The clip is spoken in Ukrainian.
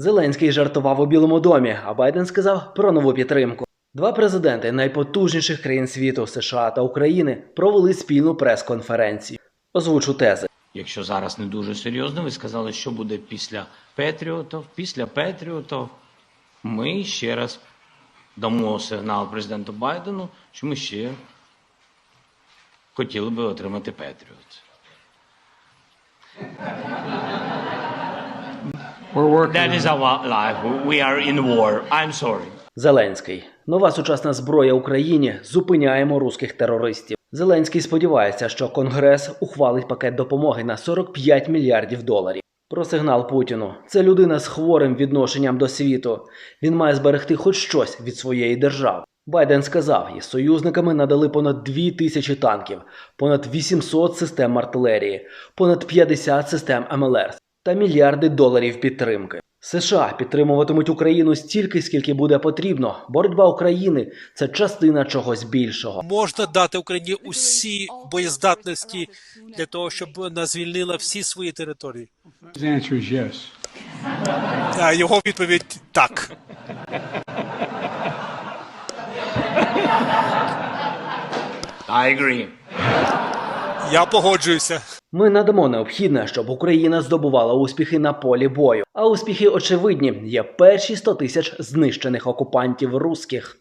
Зеленський жартував у Білому домі, а Байден сказав про нову підтримку. Два президенти найпотужніших країн світу США та України провели спільну прес-конференцію. Озвучу тези. Якщо зараз не дуже серйозно, ви сказали, що буде після Петріотів. Після Петріотів ми ще раз дамо сигнал президенту Байдену, що ми ще хотіли би отримати Петріот. That is our life. We are in war. I'm sorry. Зеленський. Нова сучасна зброя Україні. Зупиняємо руських терористів. Зеленський сподівається, що Конгрес ухвалить пакет допомоги на 45 мільярдів доларів. Про сигнал Путіну. Це людина з хворим відношенням до світу. Він має зберегти хоч щось від своєї держави. Байден сказав, із союзниками надали понад 2 тисячі танків, понад 800 систем артилерії, понад 50 систем МЛРС та мільярди доларів підтримки. США підтримуватимуть Україну стільки, скільки буде потрібно. Боротьба України це частина чогось більшого. можна дати Україні усі боєздатності для того, щоб вона звільнила всі свої території? Yes. А його відповідь так. I agree. Я погоджуюся. Ми надамо необхідне, щоб Україна здобувала успіхи на полі бою. А успіхи очевидні є перші 100 тисяч знищених окупантів русських.